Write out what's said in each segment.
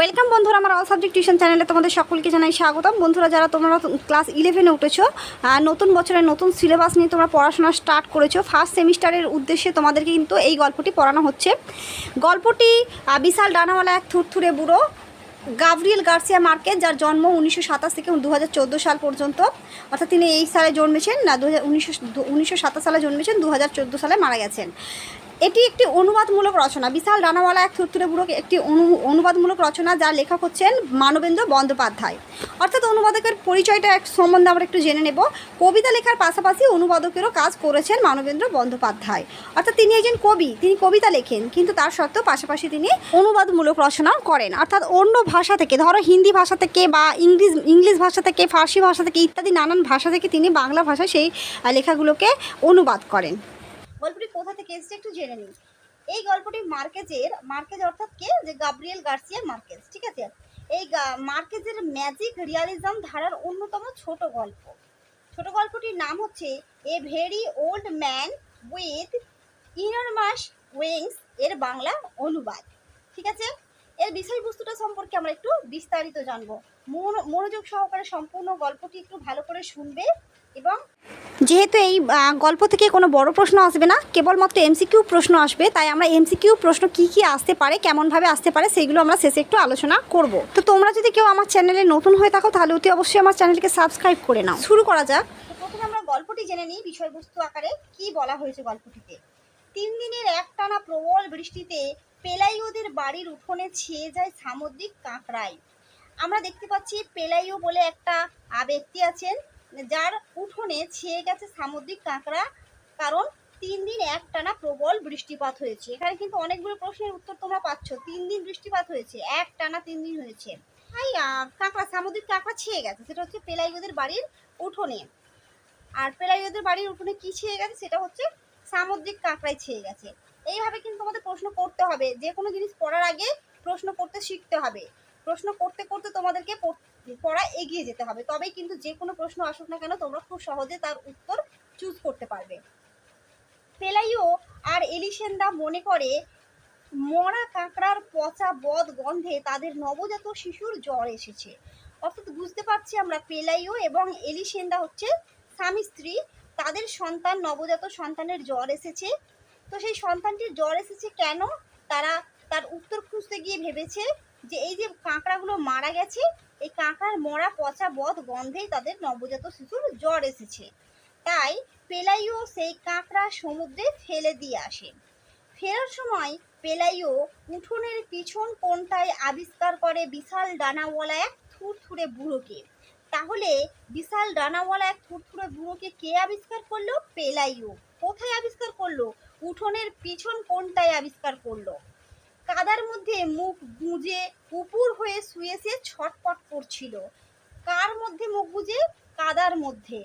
Welcome বন্ধুরা আমার all subject tuition চ্যানেলে তোমাদের সকলকে জানাই স্বাগতম। বন্ধুরা, যারা তোমরা ক্লাস ইলেভেনে উঠেছো নতুন বছরের নতুন সিলেবাস নিয়ে তোমরা পড়াশোনা স্টার্ট করেছ ফার্স্ট সেমিস্টারের উদ্দেশ্যে তোমাদেরকে কিন্তু এই গল্পটি পড়ানো হচ্ছে। গল্পটি বিশাল ডানাওয়ালা এক থুরথুরে বুড়ো গাভরিয়েল গার্সিয়া মার্কেজ, যার জন্ম উনিশশো সাতাশ থেকে দু হাজার চোদ্দ সাল পর্যন্ত, অর্থাৎ তিনি এই সালে জন্মেছেন, না, দু সালে জন্মেছেন, দু হাজার চোদ্দ সালে মারা গেছেন। এটি একটি অনুবাদমূলক রচনা। বিশাল ডানাওয়ালা এক থুরথুরে বুড়ো একটি অনু, অনুবাদমূলক রচনা যার লেখক হচ্ছেন মানবেন্দ্র বন্দ্যোপাধ্যায়। অর্থাৎ অনুবাদকের পরিচয়টা এক সম্বন্ধে আমরা একটু জেনে নেব। কবিতা লেখার পাশাপাশি অনুবাদকেরও কাজ করেছেন মানবেন্দ্র বন্দ্যোপাধ্যায়। অর্থাৎ তিনি একজন কবি, তিনি কবিতা লেখেন, কিন্তু তার সত্ত্বেও পাশাপাশি তিনি অনুবাদমূলক রচনাও করেন। অর্থাৎ অন্য ভাষা থেকে, ধরো হিন্দি ভাষা থেকে বা ইংলিশ ইংলিশ ভাষা থেকে, ফার্সি ভাষা থেকে ইত্যাদি নানান ভাষা থেকে তিনি বাংলা ভাষায় সেই লেখাগুলোকে অনুবাদ করেন। গল্পটি কোথা থেকে এসেছে একটু জেনে নিই এই গল্পটি মার্কেজের, মার্কেজ অর্থাৎ কে? যে গাব্রিয়েল গার্সিয়া মার্কেজ, ঠিক আছে? এই মার্কেজের ম্যাজিক রিয়ালিজম ধারার অন্যতম ছোট গল্প। ছোট গল্পটির নাম হচ্ছে a very old man with enormous wings, এর বাংলা অনুবাদ, ঠিক আছে? এর বিষয়বস্তুটা সম্পর্কে আমরা একটু বিস্তারিত জানব। মন- মনোযোগ সহকারে সম্পূর্ণ গল্পটি একটু ভালো করে শুনবে। এবং যেহেতু এই গল্প থেকে কোনো বড় প্রশ্ন আসবে না, কেবলমাত্র এমসিকিউ প্রশ্ন আসবে, তাই আমরা এমসিকিউ প্রশ্ন কি কি আসতে পারে, কেমনভাবে আসতে পারে, সেগুলো আমরা শেষে একটু আলোচনা করব। তো তোমরা যদি কেউ আমার চ্যানেলে নতুন হয়ে থাকো, তাহলে অতি অবশ্যই আমার চ্যানেলকে সাবস্ক্রাইব করে নাও। শুরু করা যাক। প্রথমে আমরা গল্পটি জেনে নিই বিষয়বস্তু আকারে কি বলা হয়েছে গল্পটিতে। তিন দিনের একটানা প্রবল বৃষ্টিতে পেলাইওদের বাড়ির উঠোনে ছেয়ে যায় সামুদ্রিক কাঁকড়াই। আমরা দেখতে পাচ্ছি পেলাইও বলে একটা ব্যক্তি আছেন। যার উঠোনে ছেয়ে গেছে সামুদ্রিক কাঁকড়া, কারণ তিন দিন একটানা প্রবল বৃষ্টিপাত হয়েছে। এখানে কিন্তু অনেকগুলো প্রশ্নের উত্তর তোমরা পাচ্ছ। তিন দিন বৃষ্টিপাত হয়েছে এক টানা তিন দিন হয়েছে। তাই কাঁকড়া, সামুদ্রিক কাঁকড়া ছেয়ে গেছে, সেটা হচ্ছে পেলাইওদের বাড়ির উঠোনে। আর পেলাইওদের বাড়ির উঠোনে কি ছেয়ে গেছে, সেটা হচ্ছে সামুদ্রিক কাঁকড়াই ছেয়ে গেছে। এইভাবে কিন্তু তোমাদের প্রশ্ন করতে হবে। যে কোনো জিনিস পড়ার আগে প্রশ্ন করতে শিখতে হবে। প্রশ্ন করতে করতে তোমাদেরকে পড়- এগিয়ে যেতে হবে। তবেই কিন্তু যে কোনো প্রশ্ন আসুক না কেন, তোমরা খুব সহজে তার উত্তর চুজ করতে পারবে। পেলাইও আর এলিসেন্দা মনে করে, মরা কাঁকড়ার পচা বদ গন্ধে তাদের নবজাত শিশুর জ্বর এসেছে। অর্থাৎ বুঝতে পারছি আমরা, পেলাইও এবং এলিসেন্দা হচ্ছে স্বামী স্ত্রী, তাদের সন্তান নবজাত সন্তানের জ্বর এসেছে। তো সেই সন্তানটির জ্বর এসেছে কেন? তারা তার উত্তর খুঁজতে গিয়ে ভেবেছে যে এই যে কাঁকড়াগুলো মারা গেছে, এই কাঁকড়ার মরা পচা বদ গন্ধেই তাদের নবজাত শিশুর জ্বর এসেছে। তাই পেলাইও সেই কাঁকড়া সমুদ্রে ফেলে দিয়ে আসে। ফেরার সময় পেলাইও উঠোনের পিছন কোনটায় আবিষ্কার করে বিশাল ডানাওয়ালা এক থুরথুরে বুড়োকে। তাহলে বিশাল ডানাওয়ালা এক থুরথুরে বুড়োকে কে আবিষ্কার করল? পেলাইও। কোথায় আবিষ্কার করল? উঠোনের পিছন কোনটায় আবিষ্কার করল। কাদার মধ্যে মুখ গুঁজে উপুর হয়ে শুয়ে সে ছটপট করছিল। কার মধ্যে মুখ গুঁজে? কাদার মধ্যে।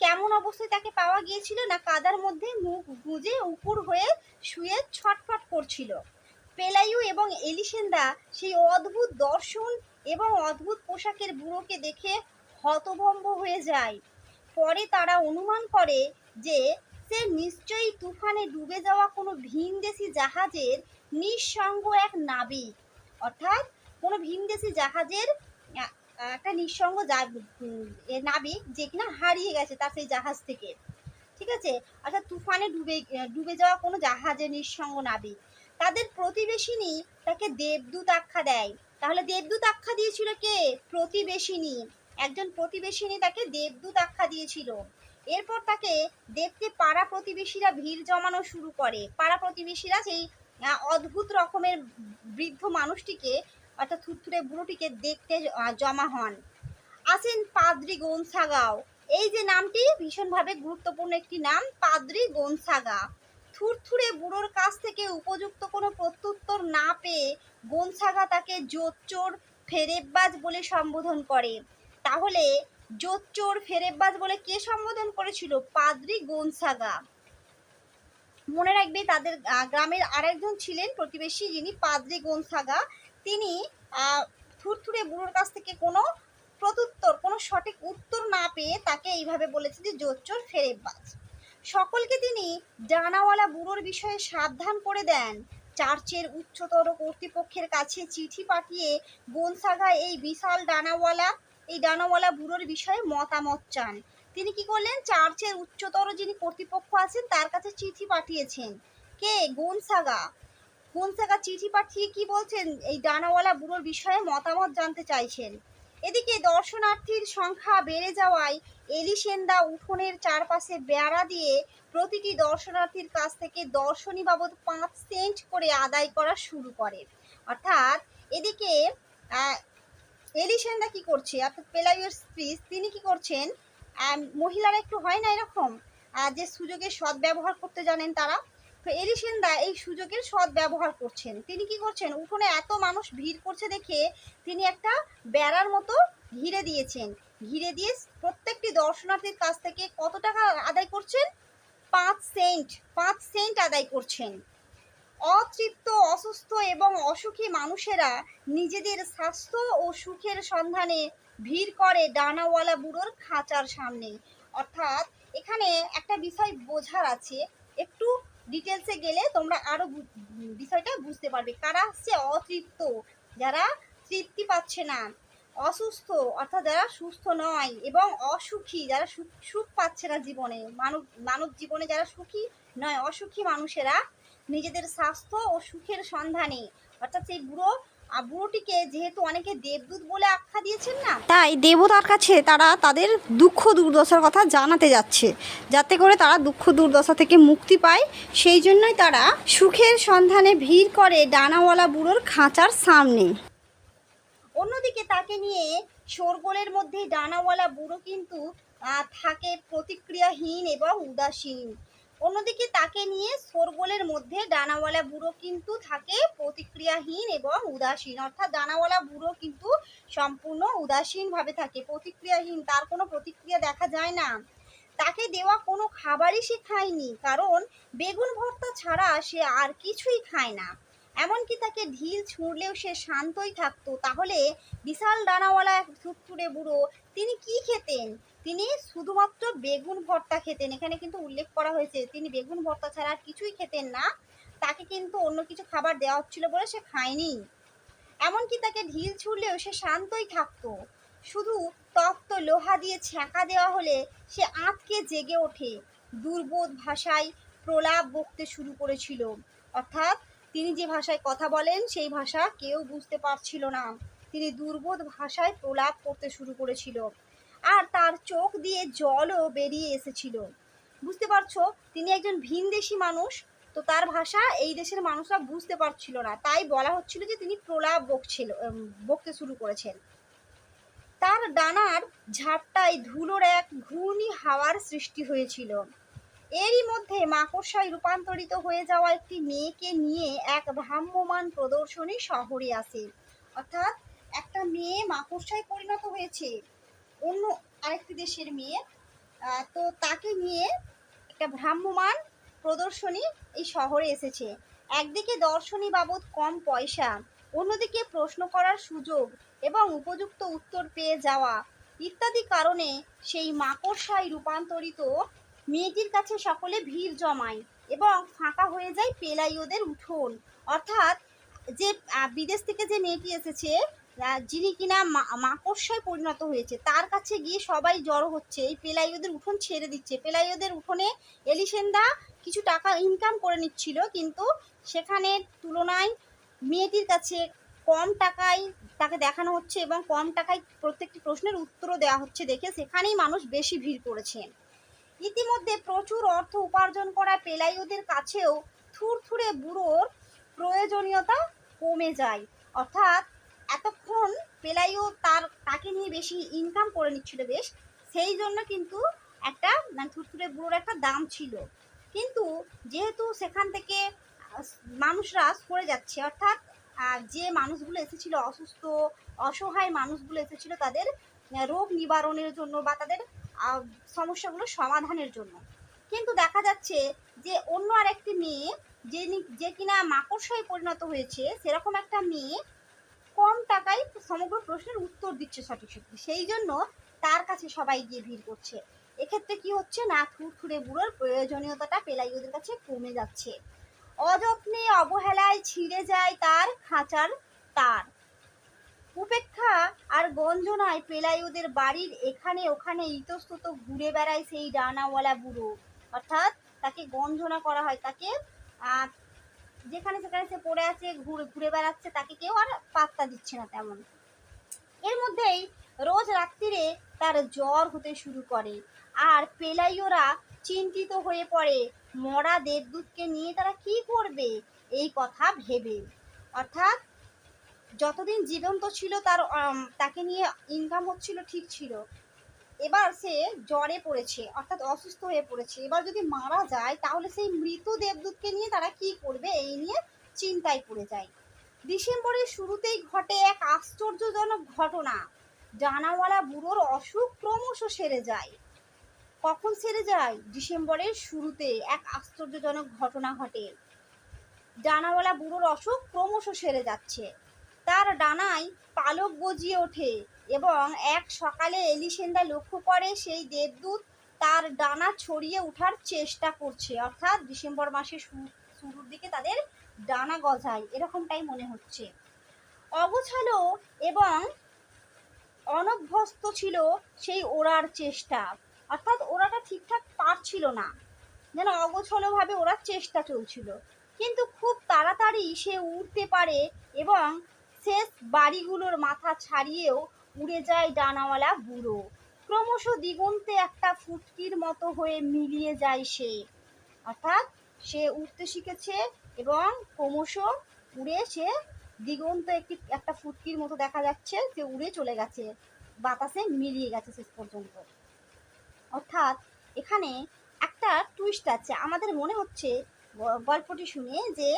কেমন অবস্থায় তাকে পাওয়া গিয়েছিল না কাদার মধ্যে মুখ গুঁজে উপুর হয়ে শুয়ে ছটফট করছিল? পেলাইউ এবং এলিসেন্দা সেই অদ্ভুত দর্শন এবং অদ্ভুত পোশাকের বুড়োকে দেখে হতভম্ব হয়ে যায়। পরে তারা অনুমান করে যে সে নিশ্চয়ই তুফানে ডুবে যাওয়া কোনো ভিনদেশি জাহাজের নিঃসঙ্গ এক নাবিক। অর্থাৎ কোনো ভিনদেশি জাহাজের একটা নিঃসঙ্গ নাবিক যে কিনা হারিয়ে গেছে তার সেই জাহাজ থেকে। ঠিক আছে? অর্থাৎ তুফানে ডুবে ডুবে যাওয়া কোনো জাহাজের নিঃসঙ্গ নাবিক। তাদের প্রতিবেশিনী তাকে দেবদূত আখ্যা দেয়। তাহলে দেবদূত আখ্যা দিয়েছিল কে? প্রতিবেশিনী। একজন প্রতিবেশিনী তাকে দেবদূত আখ্যা দিয়েছিল। এরপর তাকে দেখতে পাড়া প্রতিবেশীরা ভিড় জমানো শুরু করে। পাড়া প্রতিবেশীরা সেই অদ্ভুত রকমের বৃদ্ধ মানুষটিকে অর্থাৎ থুরথুরে বুড়োটিকে দেখতে জমা হন। আছেন পাদ্রি গোনসাগাও। এই যে নামটি ভীষণভাবে গুরুত্বপূর্ণ একটি নাম, পাদ্রি গোনসাগা থুরথুরে বুড়োর কাছ থেকে উপযুক্ত কোনো প্রত্যুত্তর না পেয়ে গোনসাগা তাকে জোচ্চোর ফেরেববাজ বলে সম্বোধন করে। তাহলে জোচ্চোর ফেরেববাজ বলে কে সম্বোধন করেছিল? পাদ্রি গোনসাগা। মনে রাখবে তাদের গ্রামের আরেকজন ছিলেন প্রতিবেশী যিনি পাদ্রি গোনসাগা। তিনি থুরথুরে বুড়োর কাছ থেকে কোনো প্রত্যুত্তর, কোনো সঠিক উত্তর না পেয়ে তাকে এইভাবে বলেছে যে, জোচ্চোর ফেরেববাজ। সকলকে তিনি ডানাওয়ালা বুড়োর বিষয়ে সাবধান করে দেন। চার্চের উচ্চতর কর্তৃপক্ষের কাছে চিঠি পাঠিয়ে গোনসাগা এই বিশাল ডানাওয়ালা, এই ডানাওয়ালা বুড়োর বিষয়ে মতামত চান। তিনি কি করলেন? চার্চের উচ্চতর যিনি কর্তৃপক্ষ আছেন, তার কাছে চিঠি পাঠিয়েছেন। কে? গোনসাগা। গোনসাগা চিঠি পাঠিয়ে কি বলছেন? এই ডানাওয়ালা বুড়োর বিষয়ে মতামত জানতে চাইছেন। এদিকে দর্শনার্থীর সংখ্যা বেড়ে যাওয়ায় এলিসেন্দা উঠোনের চারপাশে বেড়া দিয়ে প্রতিটি দর্শনার্থীর কাছ থেকে দর্শনী বাবদ পাঁচ সেন্ট করে আদায় করা শুরু করে। অর্থাৎ এদিকে এলিসেন্দা কি করছে? অর্থাৎ পেলাইয়ের স্ত্রী, তিনি কি করছেন? মহিলারা একটু হয় না এরকম যে সুযোগের সদ্ব্যবহার করতে জানেন তারা। তো এলিসেন্দা এই সুযোগের সদ্ব্যবহার করছেন। তিনি কি করছেন? উঠোনে এত মানুষ ভিড় করছে দেখে তিনি একটা বেড়ার মতো ঘিরে দিয়েছেন। ঘিরে দিয়ে প্রত্যেকটি দর্শনার্থীর কাছ থেকে কত টাকা আদায় করছেন? পাঁচ সেন্ট পাঁচ সেন্ট আদায় করছেন। অতৃপ্ত, অসুস্থ এবং অসুখী মানুষেরা নিজেদের স্বাস্থ্য ও সুখের সন্ধানে ভিড় করে ডানাওয়ালা বুড়োর খাঁচার সামনে। অর্থাৎ এখানে একটা বিষয় বোঝার আছে। একটু ডিটেলসে গেলে তোমরা আরও বু- বিষয়টা বুঝতে পারবে। কারা হচ্ছে অতৃপ্ত? যারা তৃপ্তি পাচ্ছে না, অসুস্থ, অর্থাৎ যারা সুস্থ নয় এবং অসুখী, যারা সুখ পাচ্ছে না জীবনে। মানব মানব জীবনে যারা সুখী নয়, অসুখী মানুষেরা নিজেদের স্বাস্থ্য ও সুখের সন্ধানে অর্থাৎ সেই বুড়ো বুড়োটিকে যেহেতু অনেকে দেবদূত বলে আখ্যা দিয়েছেন না তাই দেবতার কাছে তারা তাদের দুঃখ দুর্দশার কথা জানাতে যাচ্ছে। যাতে করে তারা দুঃখ দুর্দশা থেকে মুক্তি পায় সেই জন্যই তারা সুখের সন্ধানে ভিড় করে ডানাওয়ালা বুড়োর খাঁচার সামনে। অন্যদিকে তাকে নিয়ে শোরগোলের মধ্যে ডানাওয়ালা বুড়ো কিন্তু থাকে প্রতিক্রিয়াহীন এবং উদাসীন। অন্যদিকে তাকে নিয়ে শোরগোলের মধ্যে ডানাওয়ালা বুড়ো কিন্তু থাকে প্রতিক্রিয়াহীন এবং উদাসীন। অর্থাৎ ডানাওয়ালা বুড়ো কিন্তু সম্পূর্ণ উদাসীনভাবে থাকে, প্রতিক্রিয়াহীন, তার কোনো প্রতিক্রিয়া দেখা যায় না। তাকে দেওয়া কোনো খাবারই সে খায়নি, কারণ বেগুন ভর্তা ছাড়া সে আর কিছুই খায় না। এমনকি তাকে ঢিল ছুঁড়লেও সে শান্তই থাকতো। তাহলে বিশাল ডানাওয়ালা এক থুতথুড়ে বুড়ো, তিনি কি খেতেন? তিনি শুধুমাত্র বেগুন ভর্তা খেতেন। এখানে কিন্তু উল্লেখ করা হয়েছে, তিনি বেগুন ভর্তা ছাড়া আর কিছুই খেতেন না। তাকে কিন্তু অন্য কিছু খাবার দেওয়া হচ্ছিল বলে সে খায়নি। এমনকি তাকে ঢিল ছুঁড়লেও সে শান্তই থাকতো। শুধু তপ্ত লোহা দিয়ে ছ্যাঁকা দেওয়া হলে সে আঁতকে জেগে ওঠে। দুর্বোধ ভাষায় প্রলাপ বকতে শুরু করেছিল। অর্থাৎ তিনি যে ভাষায় কথা বলেন, সেই ভাষা কেউ বুঝতে পারছিল না। তিনি দুর্বোধ ভাষায় প্রলাপ করতে শুরু করেছিল। আর তার চোখ দিয়ে জলও বেরিয়ে এসেছিল। বুঝতে পারছ? তিনি একজন ভিনদেশি মানুষ, তো তার ভাষা এই দেশের মানুষরা বুঝতে পারছিল না। তাই বলা হচ্ছিল যে তিনি প্রলাপ বকছিল বকতে শুরু করেছেন। তার ডানার ঝাপটায় ধুলোর এক ঘূর্ণি হাওয়ার সৃষ্টি হয়েছিল। এরই মধ্যে মাকড়সায় রূপান্তরিত হয়ে যাওয়া একটি মেয়েকে নিয়ে এক ভ্রাম্যমান প্রদর্শনী শহরে আসে। অর্থাৎ একটা মেয়ে মাকড়সায় পরিণত হয়েছে। অন্য আরেকটি দেশের মেয়ে। তো তাকে নিয়ে একটা ভ্রাম্যমান প্রদর্শনী এই শহরে এসেছে। একদিকে দর্শনী বাবদ কম পয়সা, অন্যদিকে প্রশ্ন করার সুযোগ এবং উপযুক্ত উত্তর পেয়ে যাওয়া ইত্যাদি কারণে সেই মাকড়সায় রূপান্তরিত মেয়েটির কাছে সকলে ভিড় জমায় এবং ফাঁকা হয়ে যায় পেলাইওদের উঠোন। অর্থাৎ যে বিদেশ থেকে যে মেয়েটি এসেছে যিনি কিনা মাকড়সায় পরিণত হয়েছে, তার কাছে গিয়ে সবাই জড়ো হচ্ছে। এই পেলাইওদের উঠোন ছেড়ে দিচ্ছে। পেলাইওদের উঠোনে এলিসেন্দা কিছু টাকা ইনকাম করে নিচ্ছিল, কিন্তু সেখানে তুলনায় মেয়েটির কাছে কম টাকায় তাকে দেখানো হচ্ছে এবং কম টাকায় প্রত্যেকটি প্রশ্নের উত্তরও দেওয়া হচ্ছে দেখে সেখানেই মানুষ বেশি ভিড় করেছেন। ইতিমধ্যে প্রচুর অর্থ উপার্জন করা পেলাইওদের কাছেও থুরথুরে বুড়োর প্রয়োজনীয়তা কমে যায়। অর্থাৎ এতক্ষণ পেলাইও তার, তাকে নিয়ে বেশি ইনকাম করে নিচ্ছিল বেশ। সেই জন্য কিন্তু একটা মানে থুরথুরে বুড়োর একটা দাম ছিল। কিন্তু যেহেতু সেখান থেকে মানুষরা সরে যাচ্ছে, অর্থাৎ যে মানুষগুলো এসেছিল অসুস্থ, অসহায় মানুষগুলো এসেছিল তাদের রোগ নিবারণের জন্য বা তাদের সমস্যাগুলো সমাধানের জন্য। কিন্তু দেখা যাচ্ছে যে অন্য আরেকটি মেয়ে, যে যে কিনা মাকড়সায় পরিণত হয়েছে, সেরকম একটা মেয়ে কম টাকায় সমগ্র প্রশ্নের উত্তর দিচ্ছে সঠিক সঠিক সেই জন্য তার কাছে সবাই গিয়ে ভিড় করছে। এক্ষেত্রে কি হচ্ছে না, থুরথুরে বুড়োর প্রয়োজনীয়তাটা পেলাইওদের কাছে কমে যাচ্ছে। অযত্নে অবহেলায় ছিঁড়ে যায় তার খাঁচার তার। উপেক্ষা আর গঞ্জনায় পেলাইওদের বাড়ির এখানে ওখানে ইতস্তত ঘুরে বেড়ায় সেই ডানাওয়ালা বুড়ো। অর্থাৎ তাকে গঞ্জনা করা হয়, তাকে যেখানে সেখানে সে পড়ে আছে, ঘুরে ঘুরে বেড়াচ্ছে, তাকে কেউ আর পাত্তা দিচ্ছে না তেমন। এর মধ্যেই রোজ রাত্রিরে তার জ্বর হতে শুরু করে আর পেলাইওরা চিন্তিত হয়ে পড়ে, মরা দেবদূতকে নিয়ে তারা কি করবে? এই কথা ভেবে। অর্থাৎ যতদিন জীবন্ত ছিল তার তাকে নিয়ে ইনকাম হচ্ছিল, ঠিক ছিল। এবার সে জ্বরে পড়েছে, অর্থাৎ অসুস্থ হয়ে পড়েছে। এবার যদি মারা যায়, তাহলে সেই মৃত দেবদূতকে নিয়ে তারা কি করবে? এই নিয়ে চিন্তায় পড়ে যায়। ডিসেম্বরের শুরুতেই ঘটে এক আশ্চর্যজনক ঘটনা। ডানাওয়ালা বুড়োর অসুখ ক্রমশ সেরে যায়। কখন সেরে যায়? ডিসেম্বরের শুরুতে এক আশ্চর্যজনক ঘটনা ঘটে। ডানাওয়ালা বুড়োর অসুখ ক্রমশ সেরে যাচ্ছে। তার ডানায় পালক গজিয়ে ওঠে। এবং এক সকালে এলিসেন্দা লক্ষ্য করে সেই দেবদূত তার ডানা ছড়িয়ে ওঠার চেষ্টা করছে। অর্থাৎ ডিসেম্বর শুরু- শুরুর দিকে তাদের ডানা গজায়। এরকমটাই মনে হচ্ছে। অগোছালো এবং অনভ্যস্ত ছিল সেই ওড়ার চেষ্টা। অর্থাৎ ওরাটা ঠিকঠাক পারছিল না। যেন অগোছলভাবে ওড়ার চেষ্টা চলছিল। কিন্তু খুব তাড়াতাড়ি সে উড়তে পারে এবং শেষ বাড়িগুলোর মাথা ছাড়িয়েও উড়ে যায় ডানাওয়ালা বুড়ো। ক্রমশ দিগন্তে একটা ফুটকির মতো হয়ে মিলিয়ে যায় সে। অর্থাৎ সে উঠতে শিখেছে এবং ক্রমশ উড়ে সে দিগন্ত একটি, একটা ফুটকির মতো দেখা যাচ্ছে সে উড়ে চলে গেছে। বাতাসে মিলিয়ে গেছে শেষ পর্যন্ত। অর্থাৎ এখানে একটা টুইস্ট আছে। আমাদের মনে হচ্ছে গল্পটি শুনে যে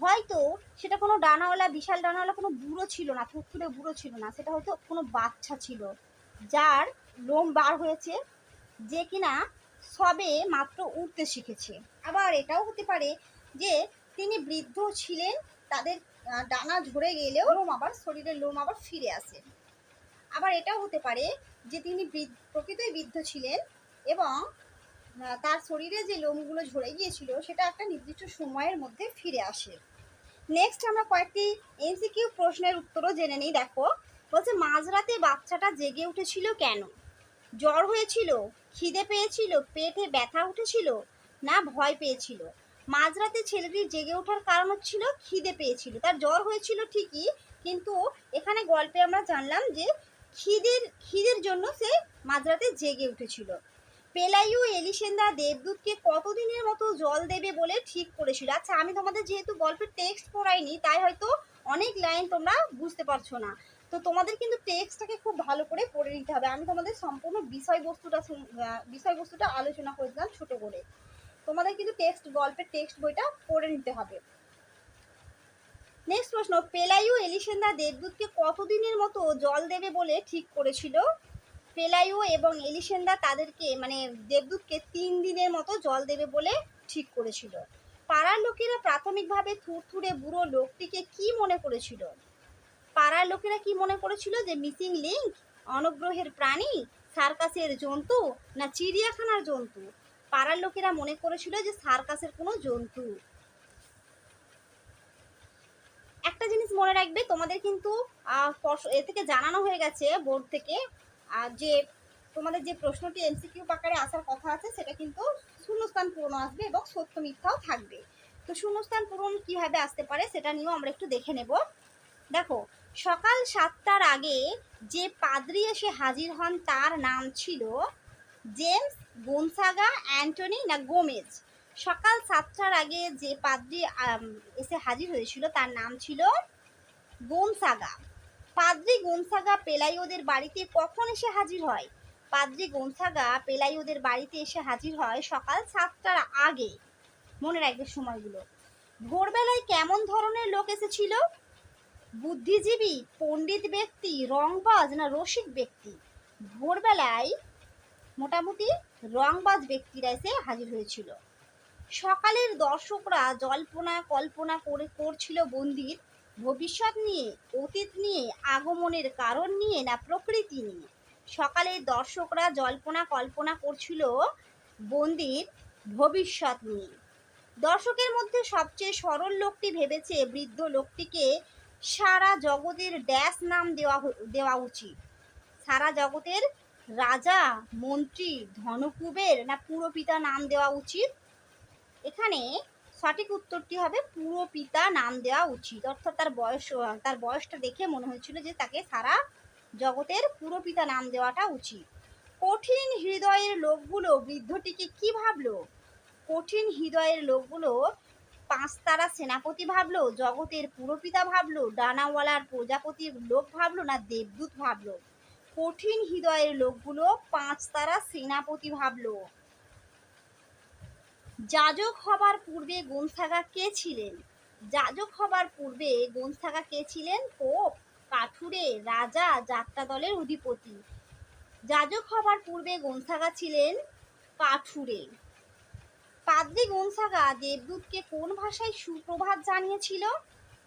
হয়তো সেটা কোনো ডানাওয়ালা, বিশাল ডানাওয়ালা কোনো বুড়ো ছিল না থুকথুরে বুড়ো ছিল না, সেটা হয়তো কোনো বাচ্চা ছিল, যার লোম বার হয়েছে, যে কিনা সবে মাত্র উঠতে শিখেছে। আবার এটাও হতে পারে যে তিনি বৃদ্ধ ছিলেন, তাদের ডানা ঝরে গেলেও লোম আবার শরীরের লোম আবার ফিরে আসে। আবার এটাও হতে পারে যে তিনি প্রকৃতই বৃদ্ধ ছিলেন এবং তার শরীরে যে লোমগুলো ঝরে গিয়েছিল, সেটা একটা নির্দিষ্ট সময়ের মধ্যে ফিরে আসে। নেক্সট আমরা কয়েকটি এমসিকিউ প্রশ্নের উত্তরও জেনে নিই, দেখো। বলছে, মাঝরাতে বাচ্চাটা জেগে উঠেছিল কেন? জ্বর হয়েছিল, খিদে পেয়েছিল, পেটে ব্যথা উঠেছিল, না ভয় পেয়েছিল? মাঝরাতে ছেলেটির জেগে ওঠার কারণ হচ্ছিল খিদে পেয়েছিল। তার জ্বর হয়েছিল ঠিকই, কিন্তু এখানে গল্পে আমরা জানলাম যে খিদের খিদের জন্য সে মাঝরাতে জেগে উঠেছিল। পেলাইও এলিসেন্দা দেবদূতকে কতদিনের মতো জল দেবে বলে ঠিক করেছিল? আচ্ছা আমি তোমাদের যেহেতু গল্পের টেক্সট পড়াইনি, তাই হয়তো অনেক লাইন তোমরা বুঝতে পারছ না। তো তোমাদের কিন্তু টেক্সটটাকে খুব ভালো করে পড়ে নিতে হবে। আমি তোমাদের সম্পূর্ণ বিষয়বস্তুটা বিষয়বস্তুটা আলোচনা করে দিলাম ছোটো করে। তোমাদের কিন্তু টেক্সট গল্পের টেক্সট বইটা পড়ে নিতে হবে। নেক্সট প্রশ্ন, পেলাইও এলিসেন্দা দেবদূতকে কতদিনের মতো জল দেবে বলে ঠিক করেছিল? পেলাইও এবং এলিসেন্দা তাদেরকে মানে দেবদূতকে তিন দিনের মতো জল দেবে বলে ঠিক করেছিল। পাড়ার লোকেরা প্রাথমিকভাবে থুরথুরে বুড়ো লোকটিকে কি মনে করেছিল? পাড়ার লোকেরা কি মনে করেছিল যে মিসিং লিঙ্ক, অনগ্রহের প্রাণী, সার্কাসের জন্তু না চিড়িয়াখানার জন্তু? পাড়ার লোকেরা মনে করেছিল যে সার্কাসের কোনো জন্তু। একটা জিনিস মনে রাখবে, তোমাদের কিন্তু এ থেকে জানানো হয়ে গেছে বোর্ড থেকে যে তোমাদের যে প্রশ্নটি এমসিকিউ আকারে আসার কথা আছে, সেটা কিন্তু শূন্যস্থান পূরণ আসবে এবং সত্য মিথ্যাও থাকবে। তো শূন্যস্থান পূরণ কীভাবে আসতে পারে, সেটা নিয়েও আমরা একটু দেখে নেব। দেখো, সকাল সাতটার আগে যে পাদ্রি এসে হাজির হন, তার নাম ছিল জেমস গোনসাগা, অ্যান্টনি না গোমেজ। সকাল সাতটার আগে যে পাদ্রি এসে হাজির হয়েছিল, তার নাম ছিল গোনসাগা। পাদ্রি গোনসাগা পেলাইওদের বাড়িতে কখন এসে হাজির হয়? পাদ্রি গোনসাগা পেলাইওদের বাড়িতে এসে হাজির হয় সকাল সাতটার আগে। মনে রাখবে সময়গুলো। ভোরবেলায় কেমন ধরনের লোক এসেছিল? বুদ্ধিজীবী, পণ্ডিত ব্যক্তি, রংবাজ না রসিক ব্যক্তি? ভোরবেলায় মোটামুটি রংবাজ ব্যক্তিরা এসে হাজির হয়েছিল। সকালের দর্শকরা জল্পনা কল্পনা করে করছিল বন্দির ভবিষ্যৎ নিয়ে, অতীত নিয়ে, আগমনের কারণ নিয়ে না প্রকৃতি নিয়ে? সকালে দর্শকরা জল্পনা কল্পনা করছিল বন্দির ভবিষ্যৎ নিয়ে। দর্শকের মধ্যে সবচেয়ে সরল লোকটি ভেবেছে বৃদ্ধ লোকটিকে সারা জগতের ড্যাশ নাম দেওয়া দেওয়া উচিত। সারা জগতের রাজা, মন্ত্রী, ধনকুবের না পুরপিতা নাম দেওয়া উচিত? এখানে সঠিক উত্তরটি হবে পুরপিতা নাম দেওয়া উচিত। অর্থাৎ তার বয়স, তার বয়সটা দেখে মনে হয়েছিল যে তাকে সারা জগতের পুরপিতা নাম দেওয়াটা উচিত। কঠিন হৃদয়ের লোকগুলো বৃদ্ধটিকে কি ভাবলো? কঠিন হৃদয়ের লোকগুলো পাঁচতারা সেনাপতি ভাবলো, জগতের পুরপিতা ভাবলো, ডানাওয়ালার প্রজাপতির লোক ভাবলো না দেবদূত ভাবলো? কঠিন হৃদয়ের লোকগুলো পাঁচতারা সেনাপতি ভাবলো। যাজক হবার পূর্বে গোনসাগা কে ছিলেন? যাজক হবার পূর্বে গোনসাগা কে ছিলেন? পোপ, কাঠুরে, রাজা, যাত্রা দলের অধিপতি। যাজক হবার পূর্বে গোনসাগা ছিলেন কাঠুরে। পাদ্রি গোনসাগা দেবদূতকে কোন ভাষায় সুপ্রভাত জানিয়েছিল?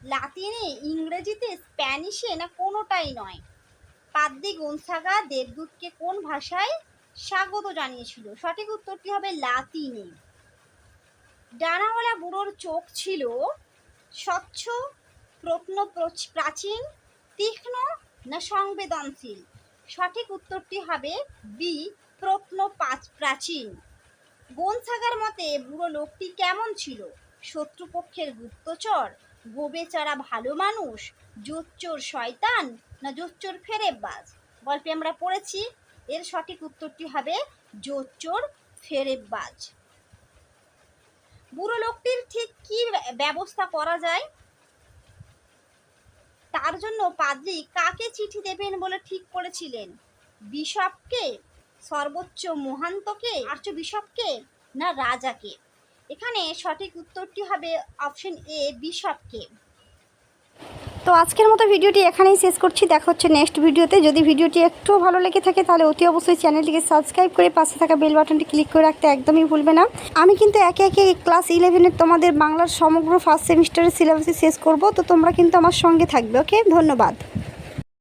লাতিনে, ইংরেজিতে, স্প্যানিশে না কোনোটাই নয়? পাদ্রি গোনসাগা দেবদূতকে কোন ভাষায় স্বাগত জানিয়েছিল? সঠিক উত্তরটি হবে লাতিনে। ডানাওয়ালা বুড়োর চোখ ছিল স্বচ্ছ, প্রত্ন প্রচ- প্রাচীন, তীক্ষ্ণ না সংবেদনশীল? সঠিক উত্তরটি হবে বি প্রত্ন প্রাচীন। গোনসাগার মতে বুড়ো লোকটি কেমন ছিল? শত্রুপক্ষের গুপ্তচর? গোবেচারা ভালো মানুষ? জোচ্চোর শয়তান? না জোচ্চোর ফেরেববাজ? গল্পে আমরা পড়েছি, এর সঠিক উত্তরটি হবে জোচ্চোর ফেরেববাজ। বুড়ো লোকটির ঠিক কি ব্যবস্থা করা যায়? তার জন্য পাদ্রি কাকে চিঠি দেবেন বলে ঠিক করেছিলেন? বিশপকে? সর্বোচ্চ মহান্তকে? আর্চ বিশপকে না রাজাকে? এখানে সঠিক উত্তরটি হবে অপশন এ, বিশপকে। তো আজকের মতো ভিডিওটি এখানেই শেষ করছি। দেখা হচ্ছে নেক্সট ভিডিওতে। যদি ভিডিওটি একটু ভালো লেগে থাকে, তাহলে অতি অবশ্যই চ্যানেলটিকে সাবস্ক্রাইব করে পাশে থাকা বেল বাটনটি ক্লিক করে রাখতে একদমই ভুলবে না। আমি কিন্তু একে একে ক্লাস ইলেভেনের তোমাদের বাংলার সমগ্র ফার্স্ট সেমিস্টারের সিলেবাসে শেষ করব। তো তোমরা কিন্তু আমার সঙ্গে থাকবে ওকে ধন্যবাদ।